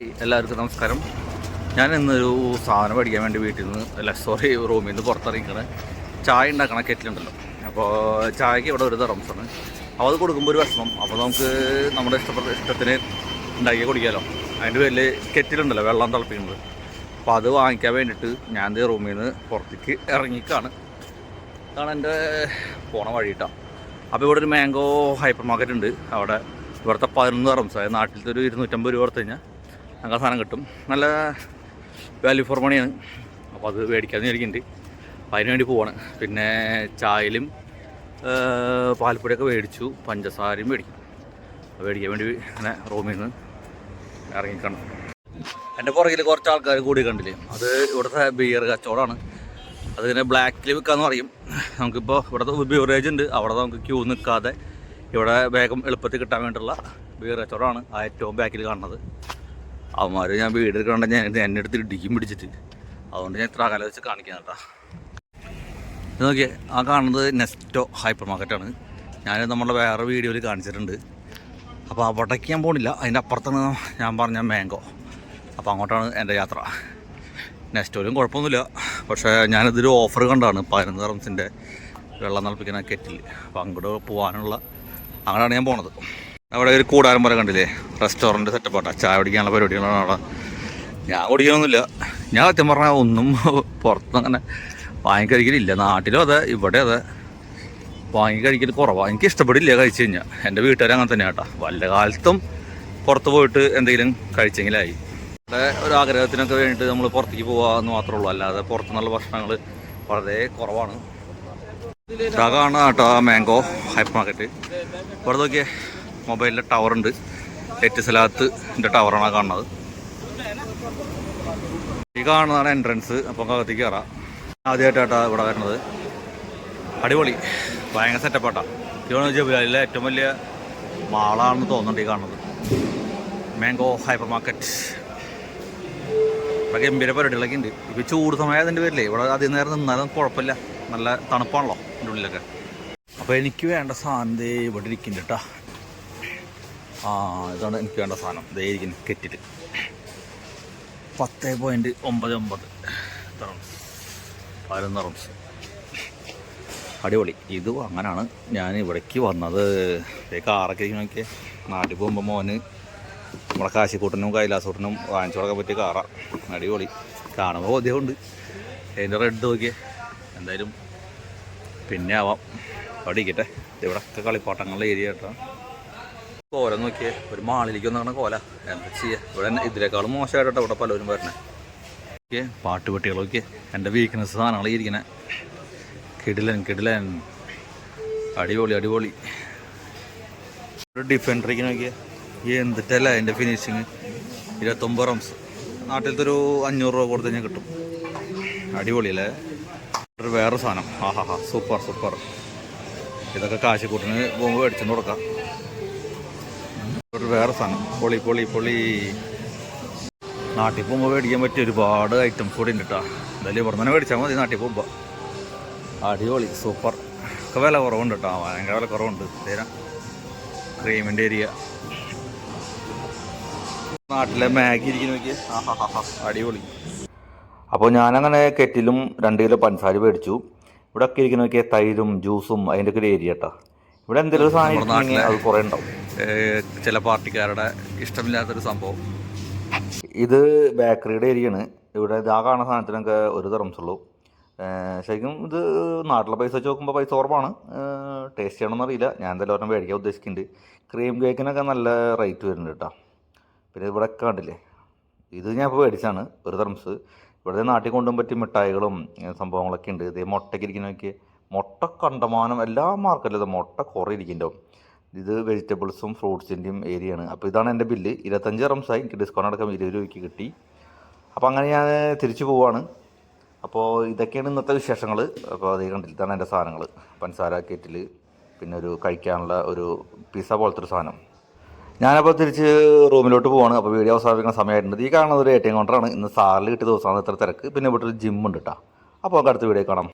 എല്ലാവർക്കും നമസ്കാരം. ഞാൻ ഇന്നൊരു സാധനം പഠിക്കാൻ വേണ്ടി വീട്ടിൽ നിന്ന് അല്ല സോറി റൂമിൽ നിന്ന് പുറത്തിറങ്ങിക്കണേ ചായ ഉണ്ടാക്കണ കെറ്റിലുണ്ടല്ലോ അപ്പോൾ ചായക്ക് ഇവിടെ ഒരു തെറംസാണ് അപ്പോൾ അത് കൊടുക്കുമ്പോൾ ഒരു വിഷമം. അപ്പോൾ നമുക്ക് നമ്മുടെ ഇഷ്ടപ്പെട്ട ഇഷ്ടത്തിന് ഉണ്ടാക്കി കുടിക്കാമല്ലോ അതിന്റെ പേരിൽ കെറ്റിലുണ്ടല്ലോ വെള്ളം തിളപ്പിക്കുന്നത്. അപ്പോൾ അത് വാങ്ങിക്കാൻ വേണ്ടിയിട്ട് ഞാൻ റൂമിൽ നിന്ന് പുറത്തേക്ക് ഇറങ്ങിക്കാണ് അതാണ് എന്റെ പോണ വഴി കേട്ടോ അപ്പോൾ ഇവിടെ ഒരു മാംഗോ ഹൈപ്പർ മാർക്കറ്റ് ഉണ്ട്. അവിടെ ഇവിടുത്തെ പതിനൊന്ന് റംസ് അതായത് നാട്ടിലത്തെ ഒരു ഇരുന്നൂറ്റമ്പത് രൂപ കൊടുത്തു കഴിഞ്ഞാൽ ഞങ്ങൾക്ക് സാധനം കിട്ടും. നല്ല വാല്യൂ ഫോർ മണിയാണ് അപ്പോൾ അത് മേടിക്കാമെന്ന് വിചാരിക്കുന്നുണ്ട് അപ്പോൾ അതിന് വേണ്ടി പോവാണ്. പിന്നെ ചായയിലും ഏഹ്, പാൽപ്പൊടിയൊക്കെ മേടിച്ചു. പഞ്ചസാരയും മേടിക്കും. മേടിക്കാൻ വേണ്ടി അങ്ങനെ റൂമിൽ നിന്ന് ഇറങ്ങിക്കണം. എന്റെ പുറകിൽ കുറച്ച് ആൾക്കാർ കൂടി കണ്ടില്ലേ? അത് ഇവിടുത്തെ ബിയർ കച്ചവടമാണ്. അതിങ്ങനെ ബ്ലാക്കിൽ വിൽക്കാമെന്ന് പറയും. നമുക്കിപ്പോൾ ഇവിടുത്തെ ബിയറേജ് ഉണ്ട്. അവിടെ നമുക്ക് ക്യൂ നിൽക്കാതെ ഇവിടെ വേഗം എളുപ്പത്തിൽ കിട്ടാൻ വേണ്ടിയുള്ള ബിയർ കച്ചവടമാണ് ആ ഏറ്റവും ബാക്കിൽ കാണുന്നത്. അവന്മാർ ഞാൻ വീട് എടുക്കണ്ട ഞാൻ എന്നെ അടുത്ത് ഇടിക്കും പിടിച്ചിട്ട്. അതുകൊണ്ട് ഞാൻ ഇത്ര അകലെ വെച്ച് കാണിക്കാൻ കേട്ടോ. ഇത് നോക്കിയേ ആ കാണുന്നത് നെസ്റ്റോ ഹൈപ്പർ മാർക്കറ്റാണ് ഞാൻ നമ്മളെ വേറെ വീഡിയോയിൽ കാണിച്ചിട്ടുണ്ട്. അപ്പോൾ അവിടേക്ക് ഞാൻ പോണില്ല. അതിന്റെ അപ്പുറത്താണ് ഞാൻ പറഞ്ഞ മാംഗോ. അപ്പോൾ അങ്ങോട്ടാണ് എന്റെ യാത്ര. നെസ്റ്റോയിലും കുഴപ്പമൊന്നുമില്ല. പക്ഷേ ഞാനിതൊരു ഓഫർ കണ്ടാണ് പതിനൊന്ന് റംസിന്റെ വെള്ളം തിളപ്പിക്കുന്ന കെറ്റിൽ. അപ്പോൾ അങ്ങോട്ട് പോകാനുള്ള അങ്ങോട്ടാണ് ഞാൻ പോണത്. അവിടെ ഒരു കൂടാരം പോലെ കണ്ടില്ലേ? റെസ്റ്റോറന്റ് സെറ്റപ്പാട്ടാ ചായ കുടിക്കാനുള്ള പരിപാടികളാണ് അവിടെ. ഞാൻ കുടിക്കണമെന്നില്ല ഞാൻ സത്യം പറഞ്ഞാൽ ഒന്നും പുറത്തുനിന്ന് അങ്ങനെ വാങ്ങിക്കഴിക്കലില്ല നാട്ടിലും അതെ ഇവിടെ അതെ. വാങ്ങിക്കഴിക്കൽ കുറവാണ് എനിക്ക് ഇഷ്ടപ്പെടില്ല കഴിച്ചു കഴിഞ്ഞാൽ എന്റെ വീട്ടുകാർ അങ്ങനെ തന്നെ കേട്ടോ. വല്ല കാലത്തും പുറത്ത് പോയിട്ട് എന്തെങ്കിലും കഴിച്ചെങ്കിലായി. ഇവിടെ ഒരു ആഗ്രഹത്തിനൊക്കെ വേണ്ടിയിട്ട് നമ്മൾ പുറത്തേക്ക് പോകാമെന്ന് മാത്രമേ ഉള്ളൂ. അല്ലാതെ പുറത്തുനിന്നുള്ള ഭക്ഷണങ്ങൾ വളരെ കുറവാണ്. കാണുന്ന കേട്ടോ മാംഗോ ഹൈപ്പർ മാർക്കറ്റ് ഇവിടെ നോക്കിയേ. മൊബൈലിന്റെ ടവർ ഉണ്ട് എറ്റ് സ്ഥലത്തിന്റെ ടവറാണ് കാണുന്നത്. ഈ കാണുന്നതാണ് എൻട്രൻസ്. അപ്പം അകത്തേക്ക് കയറാം. ആദ്യമായിട്ടാണ് ഇവിടെ വരുന്നത്. അടിപൊളി. ഭയങ്കര സെറ്റപ്പാട്ടാണ് ഇതാണ് ജബിലാലിലെ ഏറ്റവും വലിയ മാളാണെന്ന് തോന്നുന്നുണ്ട് ഈ കാണുന്നത്. മാംഗോ ഹൈപ്പർ മാർക്കറ്റ് ഇവിടെ ഗംഭീര പരിപാടികളൊക്കെ ഉണ്ട്. ഇപ്പോൾ ചൂട് സമയം അതിന്റെ പേരില്ലേ ഇവിടെ അധികം നേരം നിന്നാലും കുഴപ്പമില്ല. നല്ല തണുപ്പാണല്ലോ അതിന്റെ ഉള്ളിലൊക്കെ. അപ്പോൾ എനിക്ക് വേണ്ട സാധനം ഇവിടെ ഇരിക്കുന്നുണ്ട് കേട്ടോ ആ ഇതാണ് എനിക്ക് വേണ്ട സാധനം. ഇരിക്കുന്നു കെറ്റിൽ പത്ത് പോയിന്റ് ഒമ്പത് ഒമ്പത്. റംസ് പതിനൊന്ന് റംസ് അടിപൊളി. ഇത് അങ്ങനെയാണ് ഞാൻ ഇവിടേക്ക് വന്നത്. കാറൊക്കെ ഇരിക്കുന്ന നോക്കിയേ. നാട്ടിൽ പോകുമ്പോൾ മോന് നമ്മുടെ കാശിക്കൂട്ടനും കൈലാസൂട്ടനും വാങ്ങിച്ചു കൊടുക്കാൻ പറ്റിയ കാറാണ് അടിപൊളി. കാണുമ്പോൾ ബോധ്യമുണ്ട്. അതിന്റെ റെഡ് നോക്കിയേ. എന്തായാലും പിന്നെ ആവാം. അവിടെ ഇരിക്കട്ടെ. ഇവിടെയൊക്കെ കളിപ്പാട്ടങ്ങളുടെ ഏരിയ കേട്ടോ. കോല നോക്കിയേ ഒരു മാളിലേക്ക് വന്നാണ് കോല എന്താ ചെയ്യുക ഇവിടെ ഇതിനേക്കാളും മോശമായിട്ടോ ഇവിടെ പലരും വരണേ. ഓക്കെ പാട്ടുപെട്ടികളൊക്കെ എന്റെ വീക്ക്നെസ് സാധനങ്ങൾ ഇരിക്കണേ. കിടിലൻ കിടിലൻ. അടിപൊളി അടിപൊളി. ഒരു ഡിഫൻഡറിക്ക് നോക്കിയേ. എന്തിട്ടല്ല എന്റെ ഫിനിഷിങ് ഇരുപത്തൊമ്പത് റംസ് നാട്ടിലത്തെ ഒരു അഞ്ഞൂറ് രൂപ കൊടുത്ത് കഴിഞ്ഞാൽ കിട്ടും. അടിപൊളിയല്ലേ? ഒരു വേറെ സാധനം. ആ ഹാ ഹാ സൂപ്പർ സൂപ്പർ ഇതൊക്കെ കാശിക്കൂട്ടിന് പോകുമ്പോൾ മേടിച്ചു കൊടുക്കാം. ഒരു വേറെ സാധനം. പൊളി പൊളി പൊളി. നാട്ടിൽ പോകുമ്പോൾ മേടിക്കാൻ പറ്റിയ ഒരുപാട് ഐറ്റംസ് കൂടി ഉണ്ട് കേട്ടോ എന്തായാലും ഇവിടെ തന്നെ മേടിച്ചാൽ മതി നാട്ടിൽ പോകുമ്പോൾ അടിപൊളി സൂപ്പർ ഒക്കെ വില കുറവുണ്ട് കേട്ടോ ഭയങ്കര വില കുറവുണ്ട്. തരാം. ക്രീമിന്റെ ഏരിയ. നാട്ടിലെ മാഗി ഇരിക്കുന്ന നോക്കിയേ. അടിപൊളി. അപ്പോൾ ഞാനങ്ങനെ കെറ്റിലും രണ്ട് കിലോ പഞ്ചസാര മേടിച്ചു. ഇവിടെ ഒക്കെ ഇരിക്കുന്ന നോക്കിയാൽ തൈരും ജ്യൂസും അതിന്റെ ഒക്കെ ഒരു ഏരിയ കേട്ടോ ഇവിടെ എന്തെങ്കിലും സാധനം അത് കുറേ ഉണ്ടാവും. ചില പാർട്ടിക്കാരുടെ ഇഷ്ടമില്ലാത്തൊരു സംഭവം. ഇത് ബേക്കറിയുടെ ഏരിയയാണ്. ഇവിടെ ഇതാ കാണുന്ന സാധനത്തിനൊക്കെ ഒരു തെറംസുള്ളൂ ശരിക്കും ഇത് നാട്ടിലെ പൈസ വെച്ച് നോക്കുമ്പോൾ പൈസ കുറവാണ്. ടേസ്റ്റ് ചെയ്യണമെന്ന് അറിയില്ല. ഞാൻ എന്തായാലും ഒരെണ്ണം മേടിക്കാൻ ഉദ്ദേശിക്കുന്നുണ്ട്. ക്രീം കേക്കിനൊക്കെ നല്ല റേറ്റ് വരുന്നുണ്ട് കേട്ടോ. പിന്നെ ഇവിടെ കണ്ടില്ലേ? ഇത് ഞാൻ ഇപ്പോൾ മേടിച്ചാണ് ഒരു തെറംസ് ഇവിടെ നാട്ടിൽ കൊണ്ടുപോകാൻ പറ്റിയ മിഠായികളും സംഭവങ്ങളൊക്കെ ഉണ്ട്. ഇതേ മുട്ടയ്ക്ക് ഇരിക്കുന്ന നോക്കിയേ. മുട്ട കണ്ടമാനം എല്ലാ മാർക്കറ്റിലും മുട്ട കുറേ ഇരിക്കുന്നുണ്ടാവും. ഇത് വെജിറ്റബിൾസും ഫ്രൂട്ട്സിന്റെയും ഏരിയയാണ് അപ്പോൾ ഇതാണ് എന്റെ ബില്ല് ഇരുപത്തഞ്ച് റംസായി എനിക്ക് ഡിസ്കൗണ്ട് അടക്കം ഇരുപത് രൂപയ്ക്ക് കിട്ടി. അപ്പോൾ അങ്ങനെ ഞാൻ തിരിച്ചു പോവാണ്. അപ്പോൾ ഇതൊക്കെയാണ് ഇന്നത്തെ വിശേഷങ്ങൾ അപ്പോൾ അത് കണ്ടില്ല ഇതാണ് എന്റെ സാധനങ്ങൾ പഞ്ചസാര കെറ്റിൽ പിന്നെ ഒരു കഴിക്കാനുള്ള ഒരു പിസ്സ പോലത്തെ ഒരു സാധനം. ഞാനപ്പോൾ തിരിച്ച് റൂമിലോട്ട് പോവാണ്. അപ്പോൾ വീഡിയോ അവസാനിക്കുന്ന സമയമായിട്ടുണ്ട്. ഈ കാണുന്നത് ഒരു എ ടി എം കൗണ്ടറാണ് ഇന്ന് സാറിൽ കിട്ടിയ ദിവസമാണ് ഇത്ര തിരക്ക്. പിന്നെ ഇവിടെ ഒരു ജിം ഉണ്ട് കേട്ടോ അപ്പോൾ നമുക്ക് അടുത്ത വീഡിയോ കാണാം.